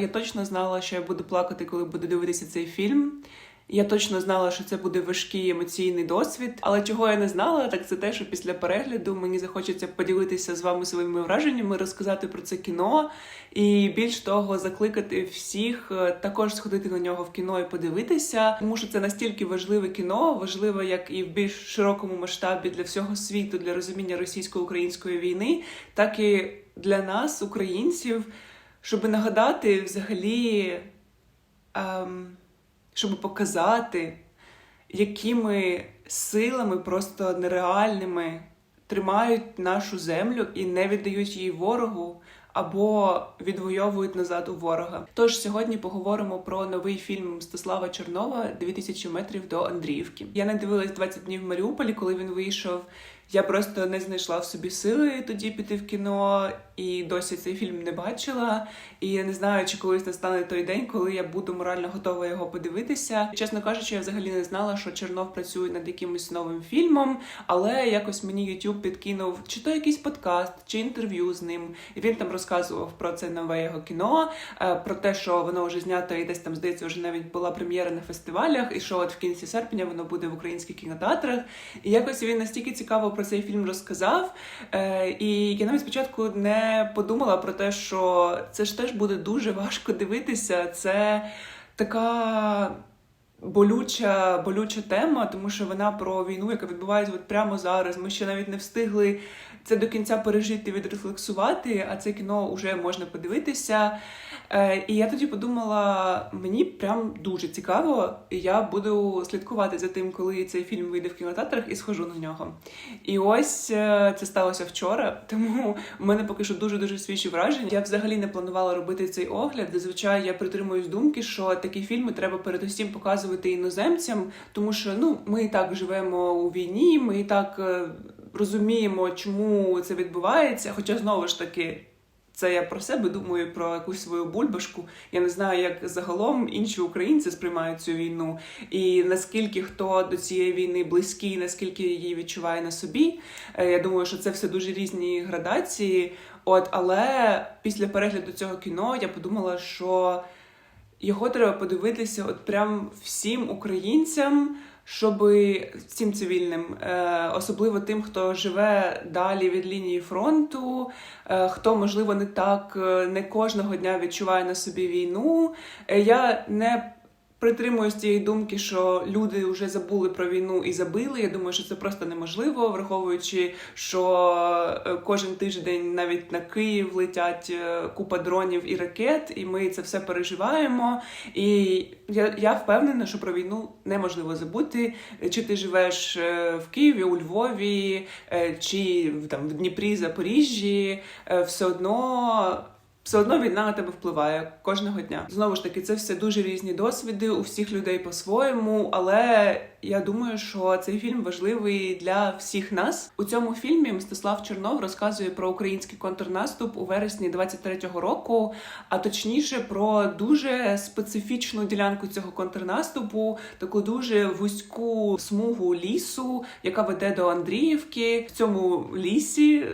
Я точно знала, що я буду плакати, коли буду дивитися цей фільм. Я точно знала, що це буде важкий емоційний досвід. Але чого я не знала, так це те, що після перегляду мені захочеться поділитися з вами своїми враженнями, розказати про це кіно, і більш того, закликати всіх е, також сходити на нього в кіно і подивитися, тому що це настільки важливе кіно, важливе як і в більш широкому масштабі для всього світу, для розуміння російсько-української війни, так і для нас, українців, щоб нагадати взагалі. Ем, щоб показати, якими силами просто нереальними тримають нашу землю і не віддають її ворогу. Або відвоюють назад у ворога. Тож сьогодні поговоримо про новий фільм Мстислава Чорнова «2000 метрів до Андріївки. Я не дивилась 20 днів в Маріуполі, коли він вийшов. Я просто не знайшла в собі сили тоді піти в кіно, і досі цей фільм не бачила. І я не знаю, чи колись настане той день, коли я буду морально готова його подивитися. Чесно кажучи, я взагалі не знала, що Чернов працює над якимось новим фільмом, але якось мені YouTube підкинув чи то якийсь подкаст, чи інтерв'ю з ним. І він там розказував про це нове його кіно, е, про те, що воно вже знято і десь там здається, вже навіть була прем'єра на фестивалях, і що от в кінці серпня воно буде в українських кінотеатрах. І якось він настільки цікаво про цей фільм розказав. Е, І я навіть спочатку не подумала про те, що це ж теж буде дуже важко дивитися. Це така. Болюча, болюча тема, тому що вона про війну, яка відбувається от прямо зараз. Ми ще навіть не встигли це до кінця пережити, відрефлексувати, а це кіно вже можна подивитися. Е, І я тоді подумала, мені прям дуже цікаво, і я буду слідкувати за тим, коли цей фільм вийде в кінотеатрах, і схожу на нього. І ось е, це сталося вчора, тому в мене поки що дуже дуже свіжі враження. Я взагалі не планувала робити цей огляд. Зазвичай я притримуюсь думки, що такі фільми треба передусім показувати іноземцям, тому що ну ми і так живемо у війні, ми і так. е, Розуміємо, чому це відбувається, хоча знову ж таки це я про себе думаю, про якусь свою бульбашку. Я не знаю, як загалом інші українці сприймають цю війну, і наскільки хто до цієї війни близький, наскільки її відчуває на собі. Е, Я думаю, що це все дуже різні градації. От, але після перегляду цього кіно я подумала, що його треба подивитися, от прям всім українцям. Щоб всім цивільним, е, особливо тим, хто живе далі від лінії фронту, е, хто можливо не так е, не кожного дня відчуває на собі війну. Я не притримуюсь цієї думки, що люди вже забули про війну і забили. Я думаю, що це просто неможливо, враховуючи, що е, кожен тиждень навіть на Київ летять е, купа дронів і ракет, і ми це все переживаємо. І я, я впевнена, що про війну неможливо забути. Чи ти живеш е, в Києві, у Львові, чи там в Дніпрі, Запоріжжі, все одно. Все одно війна на тебе впливає кожного дня. Знову ж таки, це все дуже різні досвіди у всіх людей по-своєму. Але я думаю, що цей фільм важливий для всіх нас. У цьому фільмі Мстислав Чернов розказує про український контрнаступ у вересні 23-го року, а точніше про дуже специфічну ділянку цього контрнаступу, таку дуже вузьку смугу лісу, яка веде до Андріївки. В цьому лісі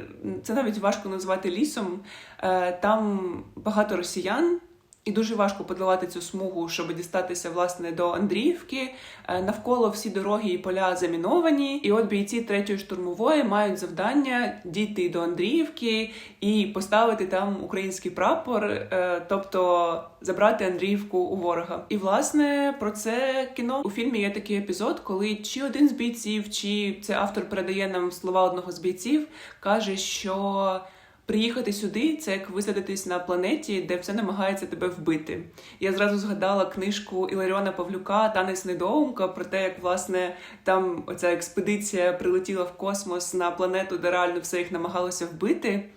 це навіть важко назвати лісом. Е, Там багато росіян. І дуже важко подолати цю смугу, щоб дістатися власне до Андріївки. Е, Навколо всі дороги і поля заміновані. І от бійці третьої штурмової мають завдання дійти до Андріївки і поставити там український прапор, е, тобто забрати Андріївку у ворога. І власне про це кіно у фільмі є такий епізод, коли чи один з бійців, чи це автор передає нам слова одного з бійців, каже, що. Приїхати сюди це як висадитись на планеті, де все намагається тебе вбити. Я зразу згадала книжку Іларіона Павлюка Танець недоумка про те, як власне там оця експедиція прилетіла в космос на планету, де реально все їх намагалося вбити.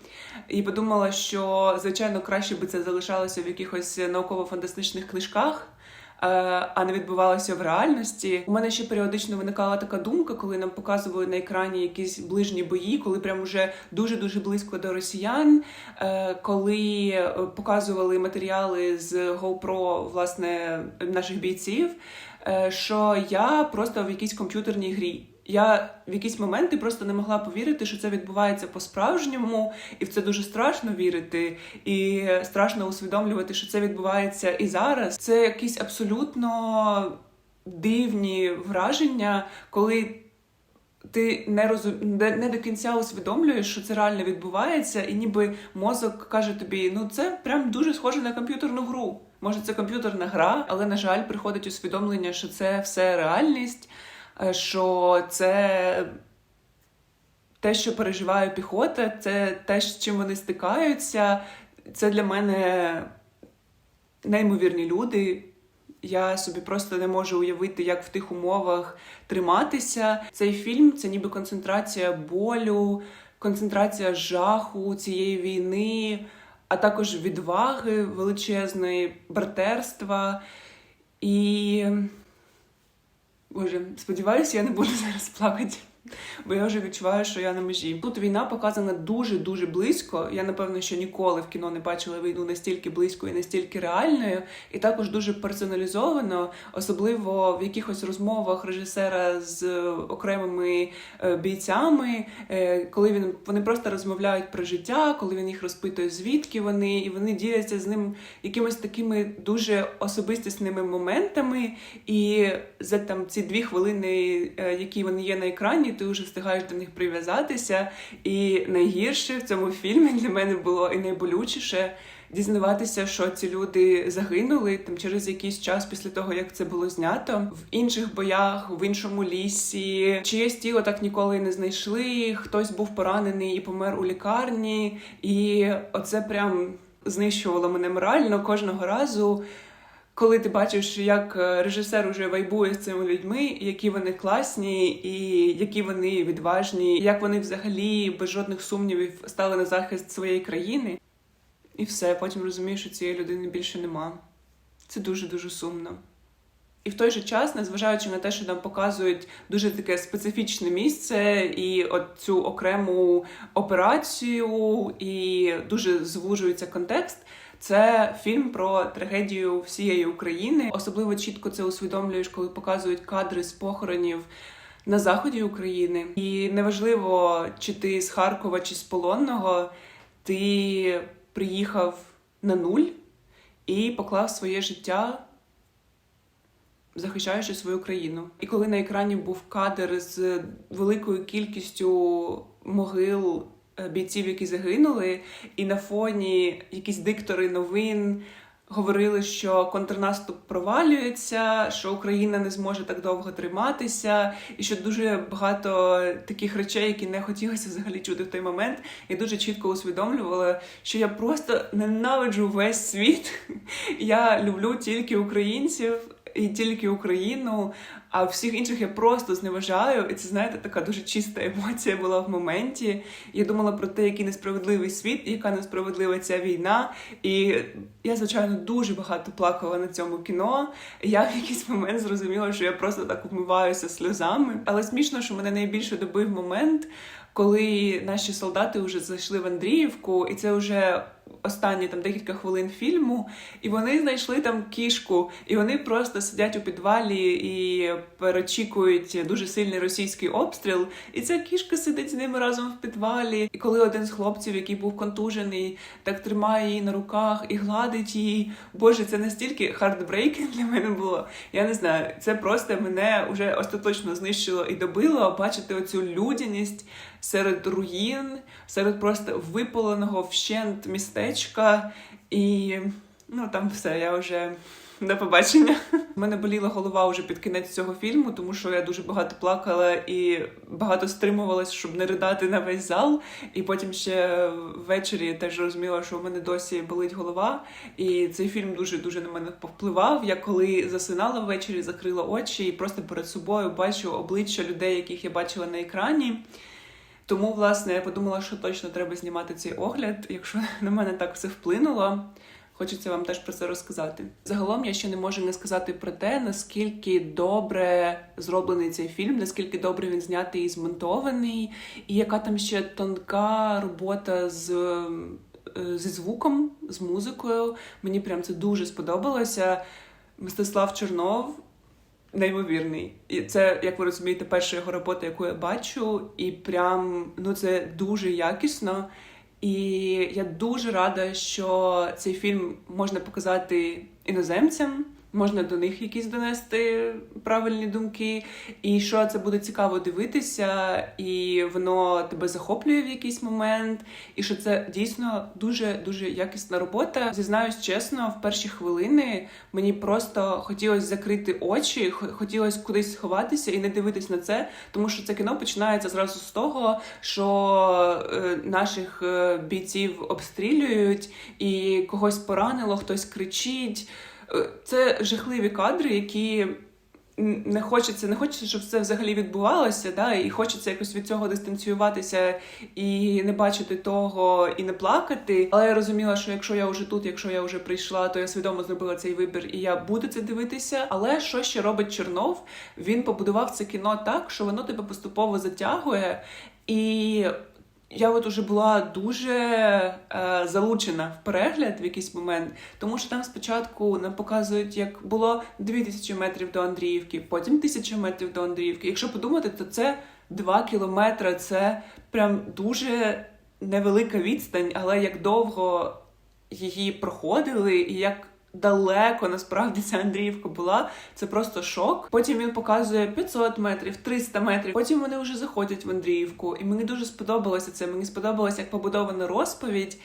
І подумала, що звичайно краще би це залишалося в якихось науково-фантастичних книжках. Е, А не відбувалося в реальності. У мене ще періодично виникала така думка, коли нам показували на екрані якісь ближні бої, коли прям уже дуже дуже близько до росіян, е, коли е, показували матеріали з GoPro, власне, наших бійців. Що я просто в якійсь комп'ютерній грі. Я в якісь моменти просто не могла повірити, що це відбувається по-справжньому, і в це дуже страшно вірити, і страшно усвідомлювати, що це відбувається і зараз. Це якісь абсолютно дивні враження, коли ти не розум... не, до кінця усвідомлюєш, що це реально відбувається, і ніби мозок каже тобі: ну це прям дуже схоже на комп'ютерну гру. Може, це комп'ютерна гра, але на жаль, приходить усвідомлення, що це все реальність, е, що це. Те, що переживає піхота, це те, з чим вони стикаються. Це для мене неймовірні люди. Я собі просто не можу уявити, як в тих умовах триматися. Цей фільм це ніби концентрація болю, концентрація жаху цієї війни, а також відваги величезної братерства. І Боже, сподіваюся, я не буду зараз плакати бо я вже відчуваю, що я на межі. Тут війна показана дуже дуже близько. Я напевно ще ніколи в кіно не бачила війну настільки близько і настільки реальною, і також дуже персоналізовано, особливо в якихось розмовах режисера з окремими е, бійцями, е, коли він вони просто розмовляють про життя, коли він їх розпитує, звідки вони, і вони діляться з ним якимись такими дуже особистісними моментами. І за там ці дві хвилини, е, які вони є на екрані ти вже встигаєш до них прив'язатися. І найгірше в цьому фільмі для мене було і найболючіше дізнаватися, що ці люди загинули там через якийсь час після того, як це було знято в інших боях, в іншому лісі. Чиєсь тіло так ніколи не знайшли. Хтось був поранений і помер у лікарні, і оце прям знищувало мене морально кожного разу коли ти бачиш, як е, режисер уже вайбує з цими людьми, які вони класні, і які вони відважні, як вони взагалі без жодних сумнівів стали на захист своєї країни, і все, потім розумієш, що цієї людини більше нема. Це дуже дуже сумно. І в той же час, незважаючи на те, що нам показують дуже таке специфічне місце і от цю окрему операцію, і дуже звужується контекст. Це фільм про трагедію всієї України. Особливо чітко це усвідомлюєш, коли показують кадри з похоронів на заході України. І неважливо, чи ти з Харкова, чи з Полонного, ти приїхав на нуль і поклав своє життя. Захищаючи свою країну, і коли на екрані був кадр з великою кількістю могил бійців, які загинули, і на фоні якісь диктори новин. Говорили, що контрнаступ провалюється, що Україна не зможе так довго триматися, і що дуже багато таких речей, які не хотілося взагалі чути в той момент, я дуже чітко усвідомлювала, що я просто ненавиджу весь світ. Я люблю тільки українців і тільки Україну. А всіх інших я просто зневажаю. І це, знаєте, така дуже чиста емоція була в моменті. Я думала про те, який несправедливий світ, яка несправедлива ця війна. І я, звичайно, дуже багато плакала на цьому кіно. Я в якийсь момент зрозуміла, що я просто так умиваюся сльозами. Але смішно, що мене найбільше добив момент, коли наші солдати вже зайшли в Андріївку, і це вже останні там декілька хвилин фільму, і вони знайшли там кішку, і вони просто сидять у підвалі і перечікують дуже сильний російський обстріл. І ця кішка сидить з ними разом в підвалі. І коли один з хлопців, який був контужений, так тримає її на руках і гладить її. Боже, це настільки хардбрейкінг для мене було. Я не знаю, це просто мене вже остаточно знищило і добило бачити оцю людяність серед руїн, серед просто випаленого вщент містечка, і ну там все, я вже. До побачення. У мене боліла голова вже під кінець цього фільму, тому що я дуже багато плакала і багато стримувалась, щоб не ридати на весь зал. І потім ще ввечері теж розуміла, що в мене досі болить голова. І цей фільм дуже дуже на мене повпливав. Я коли засинала ввечері, закрила очі і просто перед собою бачу обличчя людей, яких я бачила на екрані. Тому, власне, я подумала, що точно треба знімати цей огляд. Якщо на мене так все вплинуло, хочеться вам теж про це розказати. Загалом я ще не можу не сказати про те, наскільки добре зроблений цей фільм, наскільки добре він знятий і змонтований, і яка там ще тонка робота з. Е, зі звуком, з музикою. Мені прям це дуже сподобалося. Мистислав Чорнов неймовірний. І це, як ви розумієте, перша його робота, яку я бачу, і прям ну це дуже якісно. І я дуже рада, що цей фільм можна показати іноземцям. Можна до них якісь донести правильні думки, і що це буде цікаво дивитися, і воно тебе захоплює в якийсь момент, і що це дійсно дуже дуже якісна робота. Зізнаюсь чесно, в перші хвилини мені просто хотілося закрити очі, хотілося кудись сховатися і не дивитись на це, тому що це кіно починається зразу з того, що е, наших е, бійців обстрілюють, і когось поранило, хтось кричить. Е, Це жахливі кадри, які не хочеться, не хочеться, щоб це взагалі відбувалося, да, і хочеться якось від цього дистанціюватися і не бачити того, і не плакати. Але я розуміла, що якщо я вже тут, якщо я вже прийшла, то я свідомо зробила цей вибір, і я буду це дивитися. Але що ще робить Чернов? Він побудував це кіно так, що воно тебе поступово затягує і. Я от уже була дуже е, залучена в перегляд в якийсь момент, тому що там спочатку нам показують, як було 2000 метрів до Андріївки, потім 1000 метрів до Андріївки. Якщо подумати, то це 2 кілометри, це прям дуже невелика відстань, але як довго її проходили, і як далеко насправді ця Андріївка була, це просто шок. Потім він показує 500 метрів, 300 метрів. Потім вони вже заходять в Андріївку, і мені дуже сподобалося це. Мені сподобалося, як побудована розповідь.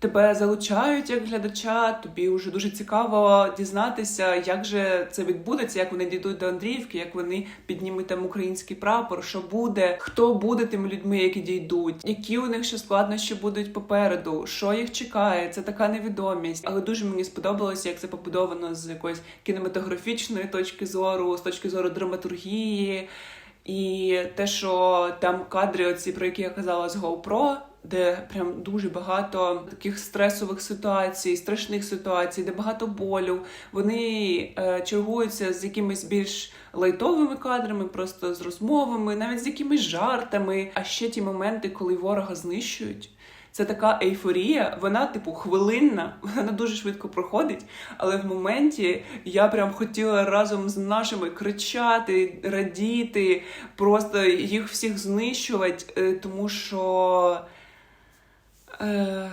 Тебе залучають як глядача, тобі вже дуже цікаво дізнатися, як же це відбудеться, як вони дійдуть до Андріївки, як вони піднімуть там український прапор, що буде, хто буде тими людьми, які дійдуть, які у них ще складнощі будуть попереду, що їх чекає. Це така невідомість. Але дуже мені сподобалося, як це побудовано з якоїсь кінематографічної точки зору, з точки зору драматургії. І те, що там кадри, оці про які я казала з GoPro, де прям дуже багато таких стресових ситуацій, страшних ситуацій, де багато болю. Вони е, чергуються з якимись більш лайтовими кадрами, просто з розмовами, навіть з якимись жартами. А ще ті моменти, коли ворога знищують. Це така ейфорія, вона, типу, хвилинна, вона дуже швидко проходить. Але в моменті я прям хотіла разом з нашими кричати, радіти, просто їх всіх знищувати, е, тому що е,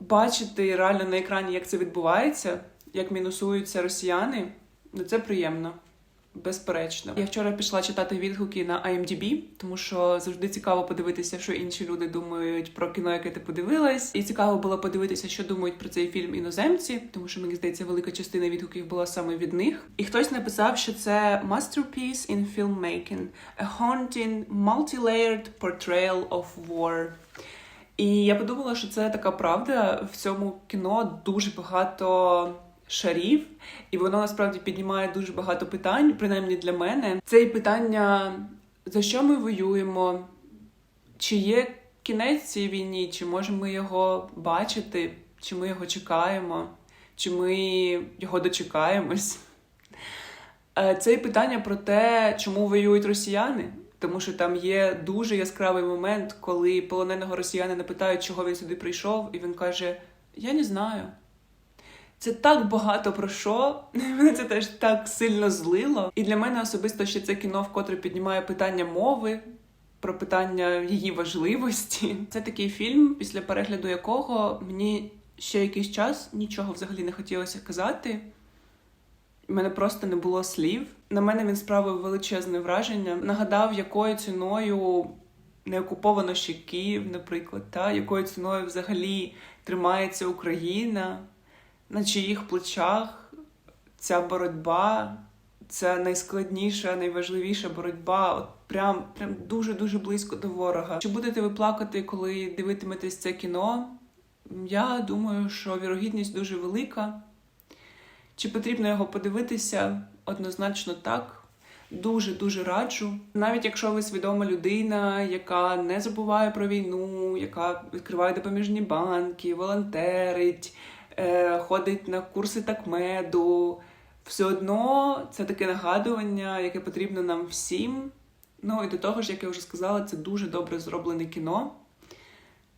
бачити реально на екрані, як це відбувається, як мінусуються росіяни, ну це приємно. Безперечно, я вчора пішла читати відгуки на IMDb, тому що завжди цікаво подивитися, що інші люди думають про кіно, яке ти подивилась, і цікаво було подивитися, що думають про цей фільм іноземці, тому що мені здається, велика частина відгуків була саме від них. І хтось написав, що це masterpiece in filmmaking, a haunting, multi-layered portrayal of war. І я подумала, що це така правда. В цьому кіно дуже багато шарів, і воно насправді піднімає дуже багато питань, принаймні для мене. Це і питання, за що ми воюємо, чи є кінець цій війні, чи можемо ми його бачити, чи ми його чекаємо, чи ми його дочекаємось. Е, Це і питання про те, чому воюють росіяни. Тому що там є дуже яскравий момент, коли полоненого росіянина питають, чого він сюди прийшов, і він каже: Я не знаю. Це так багато про що. Мене це теж так сильно злило. І для мене особисто ще це кіно вкотре піднімає питання мови, про питання її важливості. Це такий фільм, після перегляду якого мені ще якийсь час нічого взагалі не хотілося казати. У мене просто не було слів. На мене він справив величезне враження. Нагадав, якою ціною не окуповано ще Київ, наприклад, та якою ціною взагалі тримається Україна, на чиїх плечах ця боротьба, ця найскладніша, найважливіша боротьба, от прям, прям дуже дуже близько до ворога. Чи будете ви плакати, коли дивитиметесь це кіно? Я думаю, що вірогідність дуже велика. Чи потрібно його подивитися? Однозначно так. Дуже дуже раджу. Навіть якщо ви свідома людина, яка не забуває про війну, яка відкриває допоміжні банки, волонтерить, ходить на курси такмеду, все одно це таке нагадування, яке потрібно нам всім. Ну і до того ж, як я вже сказала, це дуже добре зроблене кіно.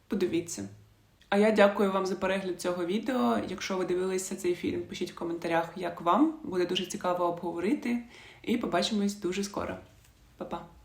Подивіться. А я дякую вам за перегляд цього відео. Якщо ви дивилися цей фільм, пишіть в коментарях, як вам. Буде дуже цікаво обговорити. І побачимось дуже скоро. Па-па!